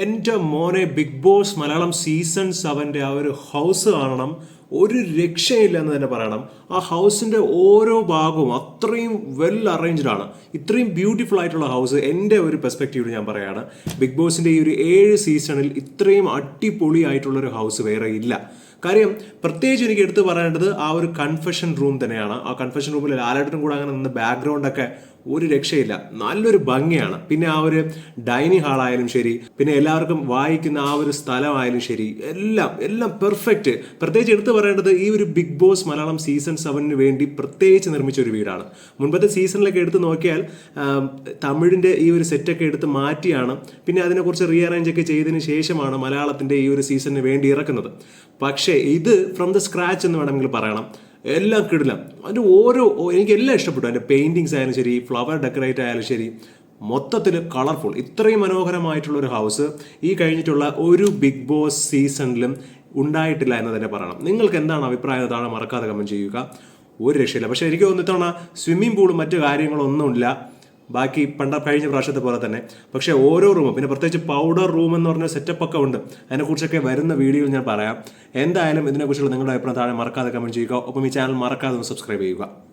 എന്റെ മോനെ big boss Malayalam season സെവന്റെ ആ ഒരു ഹൗസ് കാണണം. ഒരു രക്ഷയില്ല എന്ന് തന്നെ പറയണം. ആ ഹൗസിന്റെ ഓരോ ഭാഗവും അത്രയും വെൽ അറേഞ്ച്ഡ് ആണ്. ഇത്രയും ബ്യൂട്ടിഫുൾ ആയിട്ടുള്ള ഹൗസ് എന്റെ ഒരു പെർസ്പെക്റ്റീവിൽ ഞാൻ പറയുകയാണ് ബിഗ് ബോസിന്റെ ഈ ഒരു ഏഴ് സീസണിൽ ഇത്രയും അടിപൊളിയായിട്ടുള്ള ഒരു ഹൗസ് വേറെ ഇല്ല. കാര്യം പ്രത്യേകിച്ച് എനിക്ക് എടുത്തു പറയേണ്ടത് ആ ഒരു കൺഫെഷൻ റൂം തന്നെയാണ്. ആ കൺഫെഷൻ റൂമിൽ ലാലേട്ടനും കൂടെ അങ്ങനെ നിന്ന് ബാക്ക്ഗ്രൗണ്ടൊക്കെ ഒരു രക്ഷയില്ല. നല്ലൊരു ഭംഗിയാണ്. പിന്നെ ആ ഒരു ഡൈനിങ് ഹാളായാലും ശരി പിന്നെ എല്ലാവർക്കും വായിക്കുന്ന ആ ഒരു സ്ഥലമായാലും ശരി എല്ലാം എല്ലാം പെർഫെക്റ്റ് പ്രത്യേകിച്ച് എടുത്തു പറയേണ്ടത് ഈ ഒരു ബിഗ് ബോസ് മലയാളം സീസൺ സെവനിന് വേണ്ടി പ്രത്യേകിച്ച് നിർമ്മിച്ച ഒരു വീടാണ്. മുൻപത്തെ സീസണിലൊക്കെ എടുത്ത് നോക്കിയാൽ തമിഴിന്റെ ഈ ഒരു സെറ്റൊക്കെ എടുത്ത് മാറ്റിയാണ്. പിന്നെ അതിനെക്കുറിച്ച് റീഅറേഞ്ച് ഒക്കെ ചെയ്തതിന് ശേഷമാണ് മലയാളത്തിന്റെ ഈ ഒരു സീസണിന് വേണ്ടി ഇറക്കുന്നത്. പക്ഷേ ഇത് ഫ്രം ദ സ്ക്രാച്ച് എന്ന് വേണമെങ്കിൽ പറയണം. എല്ലാം കിടിലം. അതിന്റെ ഓരോ എനിക്ക് എല്ലാം ഇഷ്ടപ്പെട്ടു. അതിന്റെ പെയിന്റിങ്സ് ആയാലും ശരി ഫ്ലവർ ഡെക്കറേറ്റ് ആയാലും ശരി മൊത്തത്തിൽ കളർഫുൾ ഇത്രയും മനോഹരമായിട്ടുള്ള ഒരു ഹൗസ് ഈ കഴിഞ്ഞിട്ടുള്ള ഒരു ബിഗ് ബോസ് സീസണിലും ഉണ്ടായിട്ടില്ല എന്ന് തന്നെ പറയണം. നിങ്ങൾക്ക് എന്താണ് അഭിപ്രായം? താഴെ മറക്കാതെ കമന്റ് ചെയ്യുക. ഒരു രക്ഷയില്ല. പക്ഷേ എനിക്ക് തോന്നുന്നു ഇത്തവണ സ്വിമ്മിംഗ് പൂളും മറ്റു കാര്യങ്ങളൊന്നുമില്ല. ബാക്കി പണ്ട കഴിഞ്ഞ പ്രാവശ്യത്തെ പോലെ തന്നെ. പക്ഷേ ഓരോ റൂമും പിന്നെ പ്രത്യേകിച്ച് പൗഡർ റൂം എന്ന് പറഞ്ഞ സെറ്റപ്പ് ഒക്കെ ഉണ്ട്. അതിനെക്കുറിച്ചൊക്കെ വരുന്ന വീഡിയോയിൽ ഞാൻ പറയാം. എന്തായാലും ഇതിനെക്കുറിച്ചുള്ള നിങ്ങളുടെ അഭിപ്രായം താഴെ മറക്കാതെ കമന്റ് ചെയ്യുക. ഒപ്പം ഈ ചാനൽ മറക്കാതെ ഒന്ന് സബ്സ്ക്രൈബ് ചെയ്യുക.